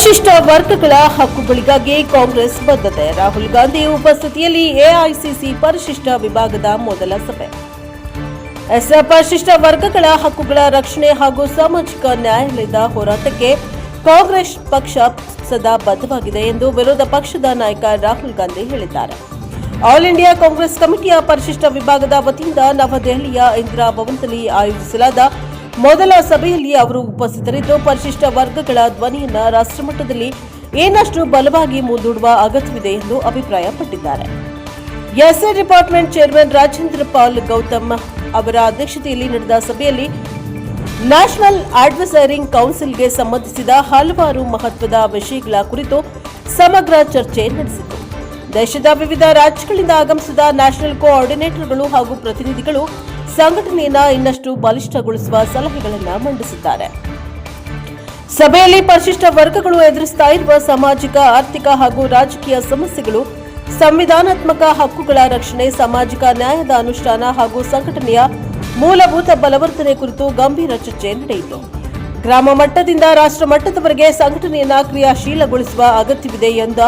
ಪರಿಶಿಷ್ಟ ವರ್ಗಗಳ ಹಕ್ಕುಗಳಿಗಾಗಿ ಕಾಂಗ್ರೆಸ್ ಬದ್ಧತೆ. ರಾಹುಲ್ ಗಾಂಧಿ ಉಪಸ್ಥಿತಿಯಲ್ಲಿ ಎಐಸಿಸಿ ಪರಿಶಿಷ್ಟ ವಿಭಾಗದ ಮೊದಲ ಸಭೆ. ಎಸ್, ಪರಿಶಿಷ್ಟ ವರ್ಗಗಳ ಹಕ್ಕುಗಳ ರಕ್ಷಣೆ ಹಾಗೂ ಸಾಮಾಜಿಕ ನ್ಯಾಯಾಲಯದ ಹೋರಾಟಕ್ಕೆ ಕಾಂಗ್ರೆಸ್ ಪಕ್ಷ ಸದಾ ಬದ್ಧವಾಗಿದೆ ಎಂದು ವಿರೋಧ ಪಕ್ಷದ ನಾಯಕ ರಾಹುಲ್ ಗಾಂಧಿ ಹೇಳಿದ್ದಾರೆ. ಆಲ್ ಇಂಡಿಯಾ ಕಾಂಗ್ರೆಸ್ ಕಮಿಟಿಯ ಪರಿಶಿಷ್ಟ ವಿಭಾಗದ ವತಿಯಿಂದ ನವದೆಹಲಿಯ ಇಂದಿರಾ ಭವನದಲ್ಲಿ ಆಯೋಜಿಸಲಾದ ಮೊದಲ ಸಭೆಯಲ್ಲಿ ಅವರು ಉಪಸ್ಥಿತರಿದ್ದು, ಪರಿಶಿಷ್ಟ ವರ್ಗಗಳ ಧ್ವನಿಯನ್ನ ರಾಷ್ಟ್ರಮಟ್ಟದಲ್ಲಿ ಏನಷ್ಟು ಬಲವಾಗಿ ಮುಂದೂಡುವ ಅಗತ್ಯವಿದೆ ಎಂದು ಅಭಿಪ್ರಾಯಪಟ್ಟಿದ್ದಾರೆ. SA department chairman Rajendra Pal Gautam ಅವರ ಅಧ್ಯಕ್ಷತೆಯಲ್ಲಿ ನಡೆದ ಸಭೆಯಲ್ಲಿ ನ್ಯಾಷನಲ್ ಅಡ್ವೈಸರಿಂಗ್ ಕೌನ್ಸಿಲ್ಗೆ ಸಂಬಂಧಿಸಿದ ಹಲವಾರು ಮಹತ್ವದ ವಿಷಯಗಳ ಕುರಿತು ಸಮಗ್ರ ಚರ್ಚೆ ನಡೆಸಿತು. ದೇಶದ ವಿವಿಧ ರಾಜ್ಯಗಳಿಂದ ಆಗಮಿಸಿದ ನ್ಯಾಷನಲ್ ಕೋಆರ್ಡಿನೇಟರ್ಗಳು ಹಾಗೂ ಪ್ರತಿನಿಧಿಗಳು ಸಂಘಟನೆಯನ್ನ ಇನ್ನಷ್ಟು ಬಲಿಷ್ಠಗೊಳಿಸುವ ಸಲಹೆಗಳನ್ನು ಮಂಡಿಸಿದ್ದಾರೆ. ಸಭೆಯಲ್ಲಿ ಪರಿಶಿಷ್ಟ ವರ್ಗಗಳು ಎದುರಿಸ್ತಾ ಇರುವ ಸಾಮಾಜಿಕ, ಆರ್ಥಿಕ ಹಾಗೂ ರಾಜಕೀಯ ಸಮಸ್ಯೆಗಳು, ಸಂವಿಧಾನಾತ್ಮಕ ಹಕ್ಕುಗಳ ರಕ್ಷಣೆ, ಸಾಮಾಜಿಕ ನ್ಯಾಯದ ಅನುಷ್ಠಾನ ಹಾಗೂ ಸಂಘಟನೆಯ ಮೂಲಭೂತ ಬಲವರ್ಧನೆ ಕುರಿತು ಗಂಭೀರ ಚರ್ಚೆ ನಡೆಯಿತು. ಗ್ರಾಮ ಮಟ್ಟದಿಂದ ರಾಷ್ಟ್ರ ಮಟ್ಟದವರೆಗೆ ಸಂಘಟನೆಯನ್ನ ಕ್ರಿಯಾಶೀಲಗೊಳಿಸುವ ಅಗತ್ಯವಿದೆ ಎಂದ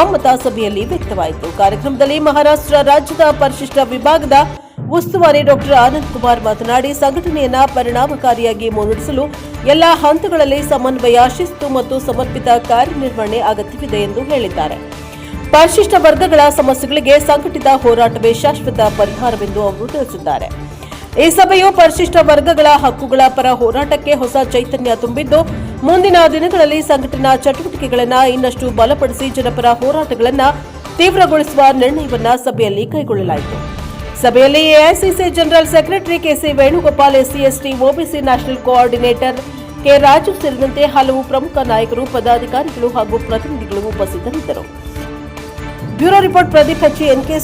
ಒಮ್ಮತ ಸಭೆಯಲ್ಲಿ ವ್ಯಕ್ತವಾಯಿತು. ಕಾರ್ಯಕ್ರಮದಲ್ಲಿ ಮಹಾರಾಷ್ಟ್ರ ರಾಜ್ಯದ ಪರಿಶಿಷ್ಟ ವಿಭಾಗದ ಉಸ್ತುವಾರಿ ಡಾಕ್ಟರ್ ಆನಂದ್ ಕುಮಾರ್ ಮಾತನಾಡಿ, ಸಂಘಟನೆಯನ್ನ ಪರಿಣಾಮಕಾರಿಯಾಗಿ ಮುನ್ನಡೆಸಲು ಎಲ್ಲಾ ಹಂತಗಳಲ್ಲಿ ಸಮನ್ವಯ, ಶಿಸ್ತು ಮತ್ತು ಸಮರ್ಪಿತ ಕಾರ್ಯನಿರ್ವಹಣೆ ಅಗತ್ಯವಿದೆ ಎಂದು ಹೇಳಿದ್ದಾರೆ. ಪರಿಶಿಷ್ಟ ವರ್ಗಗಳ ಸಮಸ್ಯೆಗಳಿಗೆ ಸಂಘಟಿತ ಹೋರಾಟವೇ ಶಾಶ್ವತ ಪರಿಹಾರವೆಂದು ಅವರು ತಿಳಿಸಿದ್ದಾರೆ. ಈ ಸಭೆಯು ಪರಿಶಿಷ್ಟ ವರ್ಗಗಳ ಹಕ್ಕುಗಳ ಪರ ಹೋರಾಟಕ್ಕೆ ಹೊಸ ಚೈತನ್ಯ ತುಂಬಿದ್ದು, ಮುಂದಿನ ದಿನಗಳಲ್ಲಿ ಸಂಘಟನಾ ಚಟುವಟಿಕೆಗಳನ್ನು ಇನ್ನಷ್ಟು ಬಲಪಡಿಸಿ ಜನಪರ ಹೋರಾಟಗಳನ್ನು ತೀವ್ರಗೊಳಿಸುವ ನಿರ್ಣಯವನ್ನು ಸಭೆಯಲ್ಲಿ ಕೈಗೊಳ್ಳಲಾಯಿತು. ಸಭೆಯಲ್ಲಿ AICC general secretary KC Venugopal SC ST OBC national coordinator K Raju ಸೇರಿದಂತೆ ಹಲವು ಪ್ರಮುಖ ನಾಯಕರು, ಪದಾಧಿಕಾರಿಗಳು ಹಾಗೂ ಪ್ರತಿನಿಧಿಗಳು ಉಪಸ್ಥಿತರಿದ್ದರು. Bureau report Pradeep N K